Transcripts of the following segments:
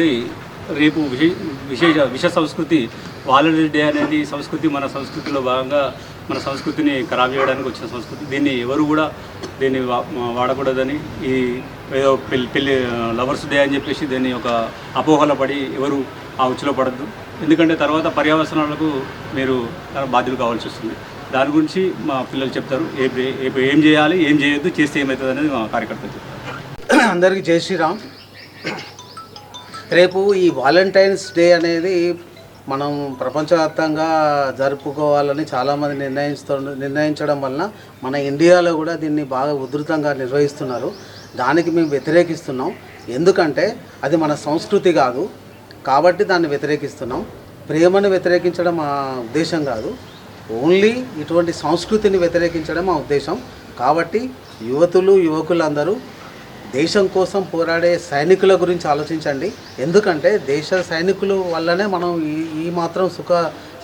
నుండి రేపు విశేష విష సంస్కృతి వాలంటీర్ డే అనేది సంస్కృతి మన సంస్కృతిలో భాగంగా మన సంస్కృతిని ఖరాబ్ చేయడానికి వచ్చిన సంస్కృతి. దీన్ని ఎవరు కూడా దీన్ని వా- వాడకూడదని ఈ ఏదో పెళ్ళి పెళ్ళి లవర్స్ డే అని చెప్పేసి దీన్ని ఒక అపోహల పడి ఎవరు ఆ ఉచ్చులో పడద్దు. ఎందుకంటే తర్వాత పర్యావసనాలకు మీరు బాధ్యులు కావాల్సి వస్తుంది. దాని గురించి మా పిల్లలు చెప్తారు. ఏ- ఏ- ఏం చేయాలి ఏం చేయొద్దు చేస్తే ఏమవుతుంది అనేది మా కార్యకర్తలు చెప్తారు. అందరికీ జై శ్రీరామ్. రేపు ఈ వాలంటైన్స్ డే అనేది మనం ప్రపంచవ్యాప్తంగా జరుపుకోవాలని చాలామంది నిర్ణయిస్తు నిర్ణయించడం వలన మన ఇండియాలో కూడా దీన్ని బాగా ఉధృతంగా నిర్వహిస్తున్నారు. దానికి మేము వ్యతిరేకిస్తున్నాం. ఎందుకంటే అది మన సంస్కృతి కాదు. కాబట్టి దాన్ని వ్యతిరేకిస్తున్నాం. ప్రేమను వ్యతిరేకించడం మా ఉద్దేశం కాదు. ఓన్లీ ఇటువంటి సంస్కృతిని వ్యతిరేకించడం మా ఉద్దేశం. కాబట్టి యువతులు యువకులందరూ దేశం కోసం పోరాడే సైనికుల గురించి ఆలోచించండి. ఎందుకంటే దేశ సైనికుల వల్లనే మనం ఈ ఈ మాత్రం సుఖ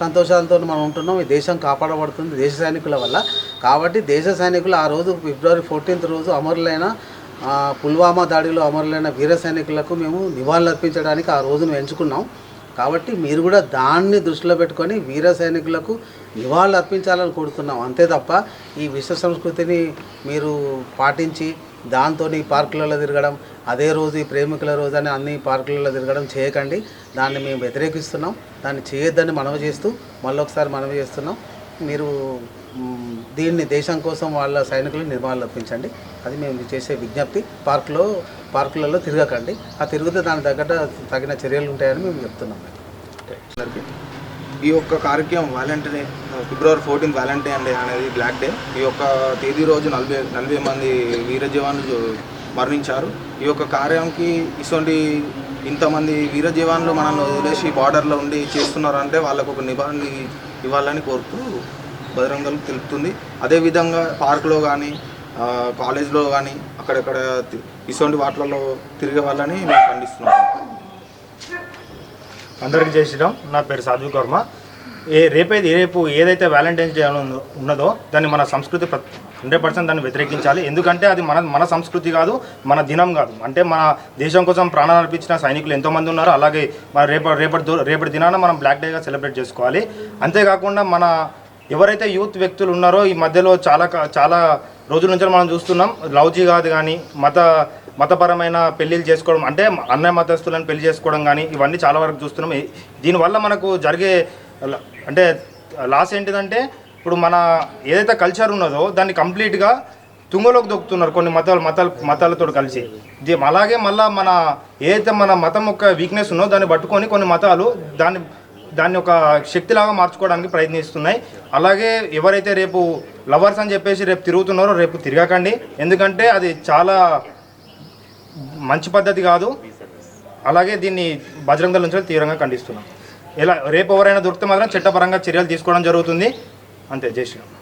సంతోషాలతో మనం ఉంటున్నాం. ఈ దేశం కాపాడబడుతుంది దేశ సైనికుల వల్ల. కాబట్టి దేశ సైనికులు ఆ రోజు ఫిబ్రవరి ఫోర్టీన్త్ రోజు అమరులైన పుల్వామా దాడిలో అమరులైన వీర సైనికులకు మేము నివాళులు అర్పించడానికి ఆ రోజును ఎంచుకున్నాం. కాబట్టి మీరు కూడా దాన్ని దృష్టిలో పెట్టుకొని వీర సైనికులకు నివాళులు అర్పించాలని కోరుతున్నాం. అంతే తప్ప ఈ విశ్వ సంస్కృతిని మీరు పాటించి దాంతో పార్కులలో తిరగడం అదే రోజు ఈ ప్రేమికుల రోజు అని అన్ని పార్కులలో తిరగడం చేయకండి. దాన్ని మేము వ్యతిరేకిస్తున్నాం. దాన్ని చేయొద్దని మనవి చేస్తూ మళ్ళొకసారి మనవి చేస్తున్నాం. మీరు దీన్ని దేశం కోసం వాళ్ళ సైనికులు నిర్మాణాలు అర్పించండి అది మేము చేసే విజ్ఞప్తి. పార్కులో పార్కులలో తిరగకండి. ఆ తిరిగితే దాని తగ్గట్టు తగిన చర్యలు ఉంటాయని మేము చెప్తున్నాం. అందరికీ ఈ యొక్క కార్యక్రమం valentine February fourteenth valentine day అనేది బ్లాక్ డే. ఈ యొక్క తేదీ రోజు నలభై నలభై మంది వీర జవాన్లు మరణించారు. ఈ యొక్క కార్యానికి ఇటువంటి ఇంతమంది వీర జవాన్లు మనల్ని వదిలేసి బార్డర్లో ఉండి చేస్తున్నారు అంటే వాళ్ళకు ఒక నివారణ ఇవ్వాలని కోరుతూ బజరంగ తెలుపుతుంది. అదేవిధంగా పార్కులో కానీ కాలేజ్లో కానీ అక్కడక్కడ ఇటువంటి వాటిలలో తిరిగే వాళ్ళని మేము ఖండిస్తున్నాం. అందరికీ చేసినాం నా పేరు సాధు కర్మ. ఏ రేపైతే రేపు ఏదైతే వ్యాలంటైన్స్ డే ఉన్నదో దాన్ని మన సంస్కృతి హండ్రెడ్ పర్సెంట్ దాన్ని వ్యతిరేకించాలి. ఎందుకంటే అది మన మన సంస్కృతి కాదు మన దినం కాదు. అంటే మన దేశం కోసం ప్రాణాలు అర్పించిన సైనికులు ఎంతోమంది ఉన్నారు అలాగే మన రేపటి రేపటి రేపటి దినాన మనం బ్లాక్ డేగా సెలబ్రేట్ చేసుకోవాలి. అంతేకాకుండా మన ఎవరైతే యూత్ వ్యక్తులు ఉన్నారో ఈ మధ్యలో చాలా క- చాలా రోజుల నుంచి మనం చూస్తున్నాం. లవ్ కాదు కానీ మత మతపరమైన పెళ్ళిళ్ళు చేసుకోవడం అంటే అన్నయ్య మతస్థులను పెళ్ళి చేసుకోవడం కానీ ఇవన్నీ చాలా వరకు చూస్తున్నాం. దీనివల్ల మనకు జరిగే అంటే లాస్ ఏంటిదంటే ఇప్పుడు మన ఏదైతే కల్చర్ ఉన్నదో దాన్ని కంప్లీట్గా తుంగలోకి దొక్కుతున్నారు కొన్ని మతాలు మతాలు మతాలతో కలిసి. అలాగే మళ్ళీ మన ఏదైతే మన మతం యొక్క వీక్నెస్ ఉన్నో దాన్ని పట్టుకొని కొన్ని మతాలు దాన్ని దాన్ని ఒక శక్తిలాగా మార్చుకోవడానికి ప్రయత్నిస్తున్నాయి. అలాగే ఎవరైతే రేపు లవర్స్ అని చెప్పేసి రేపు తిరుగుతున్నారో రేపు తిరగకండి. ఎందుకంటే అది చాలా మంచి పద్ధతి కాదు. అలాగే దీన్ని బజరంగ నుంచి తీవ్రంగా ఖండిస్తున్నాం. ఇలా రేపు ఎవరైనా దొరికితే మాత్రం చట్టపరంగా చర్యలు తీసుకోవడం జరుగుతుంది. అంతే జై శ్రీరామ్.